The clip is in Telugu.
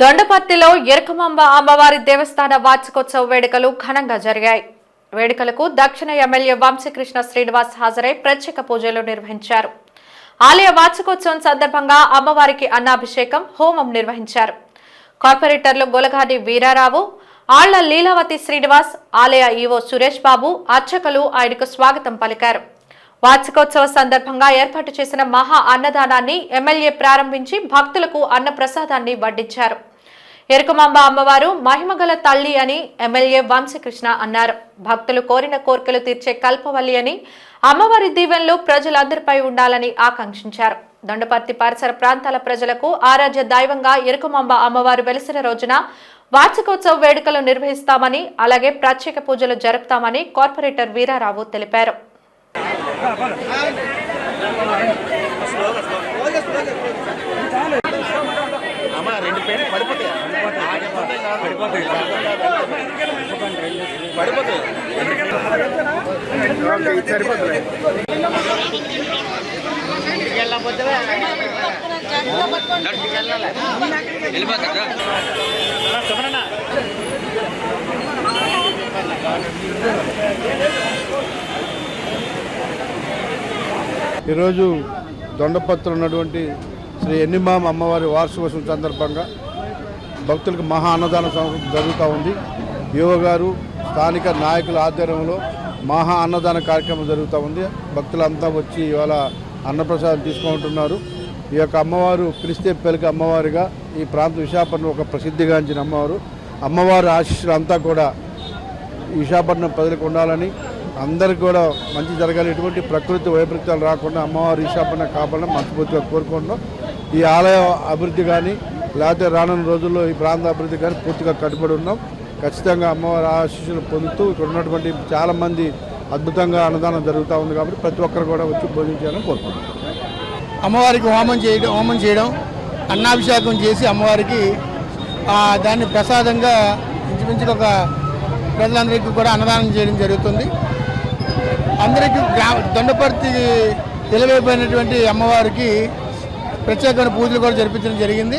దొండపర్తిలో ఎరకమాంబ అమ్మవారి దేవస్థాన వార్షికోత్సవ వేడుకలు ఘనంగా జరిగాయి. వేడుకలకు దక్షిణ ఎమ్మెల్యే వంశీకృష్ణ శ్రీనివాస్ హాజరై ప్రత్యేక పూజలు నిర్వహించారు. ఆలయ వార్షికోత్సవం సందర్భంగా అమ్మవారికి అన్నాభిషేకం హోమం నిర్వహించారు. కార్పొరేటర్లు గొలగాడి వీరారావు ఆళ్ళ లీలావతి శ్రీనివాస్ ఆలయ ఈవో సురేష్ బాబు అర్చకులు ఆయనకు స్వాగతం పలికారు. వార్షికోత్సవ సందర్భంగా ఏర్పాటు చేసిన మహా అన్నదానాన్ని ఎమ్మెల్యే ప్రారంభించి భక్తులకు అన్న ప్రసాదాన్ని వడ్డించారు. ఎరుకమాంబ అమ్మవారు మహిమగల తల్లి అని ఎమ్మెల్యే వంశకృష్ణ అన్నారు. భక్తులు కోరిన కోరికలు తీర్చే కల్పవల్లి అని అమ్మవారి దీవెనలు ప్రజలందరిపై ఉండాలని ఆకాంక్షించారు. దొండపర్తి పరిసర ప్రాంతాల ప్రజలకు ఆరాధ్య దైవంగా ఎరుకమాంబ అమ్మవారు వెలిసిన రోజున వార్షికోత్సవ వేడుకలు నిర్వహిస్తామని అలాగే ప్రత్యేక పూజలు జరుపుతామని కార్పొరేటర్ వీరారావు తెలిపారు. పడిపోతాయి పడిపోతాయి ఈరోజు దొండపత్రులు ఉన్నటువంటి శ్రీ ఎన్నిమామ అమ్మవారి వార్షికోత్సవం సందర్భంగా భక్తులకు మహా అన్నదాన జరుగుతూ ఉంది. యువ గారు స్థానిక నాయకుల ఆధ్వర్యంలో మహా అన్నదాన కార్యక్రమం జరుగుతూ ఉంది. భక్తులంతా వచ్చి ఇవాళ అన్నప్రసాదం తీసుకుంటున్నారు. ఈ యొక్క అమ్మవారు క్రిస్తే పెలికి అమ్మవారిగా ఈ ప్రాంత విశాఖపట్నం ఒక ప్రసిద్ధిగాంచిన అమ్మవారు. అమ్మవారి ఆశీస్సులు అంతా కూడా విశాఖపట్నం ప్రజలకు ఉండాలని అందరికి కూడా మంచి జరగాలి. ఎటువంటి ప్రకృతి వైపరీత్యాలు రాకుండా అమ్మవారి విశాఖపట్నం కాపాడడం మనస్ఫూర్తిగా కోరుకుంటున్నాం. ఈ ఆలయ అభివృద్ధి కానీ లేకపోతే రానున్న రోజుల్లో ఈ ప్రాంత అభివృద్ధి కానీ పూర్తిగా కట్టుబడి ఉన్నాం. ఖచ్చితంగా అమ్మవారి ఆశీస్సులు పొందుతూ ఇక్కడ ఉన్నటువంటి చాలామంది అద్భుతంగా అన్నదానం జరుగుతూ ఉంది కాబట్టి ప్రతి ఒక్కరు కూడా వచ్చి భోజించాలని కోరుకుంటున్నాం. అమ్మవారికి హోమం చేయడం హోమం చేయడం అన్నాభిషేకం చేసి అమ్మవారికి దాన్ని ప్రసాదంగా ఇంచుమించుగా ఒక ప్రజలందరికీ కూడా అన్నదానం చేయడం జరుగుతుంది. అందరికీ గ్రా దొండపర్తి నిలవైపోయినటువంటి అమ్మవారికి ప్రత్యేకమైన పూజలు కూడా జరిపించడం జరిగింది.